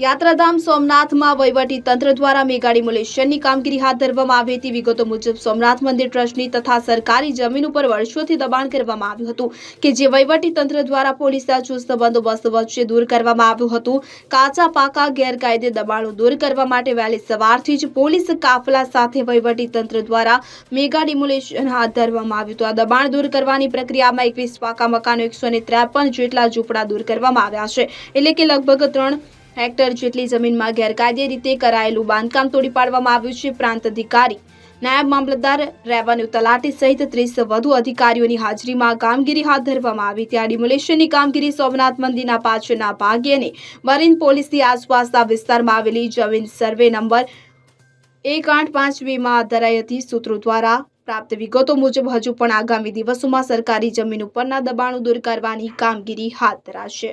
યાત્રાધામ સોમનાથમાં વહીવટી તંત્ર દ્વારા મેગા ડિમોલેશનની કામગીરી હાથ ધરવામાં આવી હતી. વિગતો મુજબ, સોમનાથ મંદિર ટ્રસ્ટની તથા સરકારી જમીન ઉપર વર્ષોથી દબાણ કરવામાં આવ્યું હતું કે જે વહીવટી તંત્ર દ્વારા પોલીસના ચુસ્ત બંદોબસ્ત વચ્ચે દૂર કરવામાં આવ્યું હતું. કાચા પાકા, ગેરકાયદે દબાણો દૂર કરવા માટે વહેલી સવારથી જ પોલીસ કાફલા સાથે વહીવટી તંત્ર દ્વારા મેગા ડિમોલેશન હાથ ધરવામાં આવ્યું હતું. આ દબાણ દૂર કરવાની પ્રક્રિયામાં એકવીસ પાકા મકાનો એકસો જેટલા ઝૂંપડા દૂર કરવામાં આવ્યા છે. એટલે કે લગભગ ત્રણ હેક્ટર જેટલી જમીનમાં ગેરકાયદે રીતે કરાયેલું બાંધકામ તોડી પાડવામાં આવ્યું છે પ્રાંત અધિકારી. નાયબ મામલતદાર રેવન્યુ તલાટી સહિત ત્રીસ વધુ અધિકારીઓની હાજરીમાં કામગીરી હાથ ધરવામાં આવી. ત્યાં ડિમોલેશનની કામગીરી સોમનાથ મંદિરના પાછળના ભાગે અને મરીન પોલીસની આસપાસના વિસ્તારમાં આવેલી જમીન સર્વે નંબર એક આઠ પાંચ બેમાં ધરાઈ હતી. સૂત્રો દ્વારા પ્રાપ્ત વિગતો મુજબ હજુ પણ આગામી દિવસોમાં સરકારી જમીન ઉપરના દબાણો દૂર કરવાની કામગીરી હાથ ધરાશે.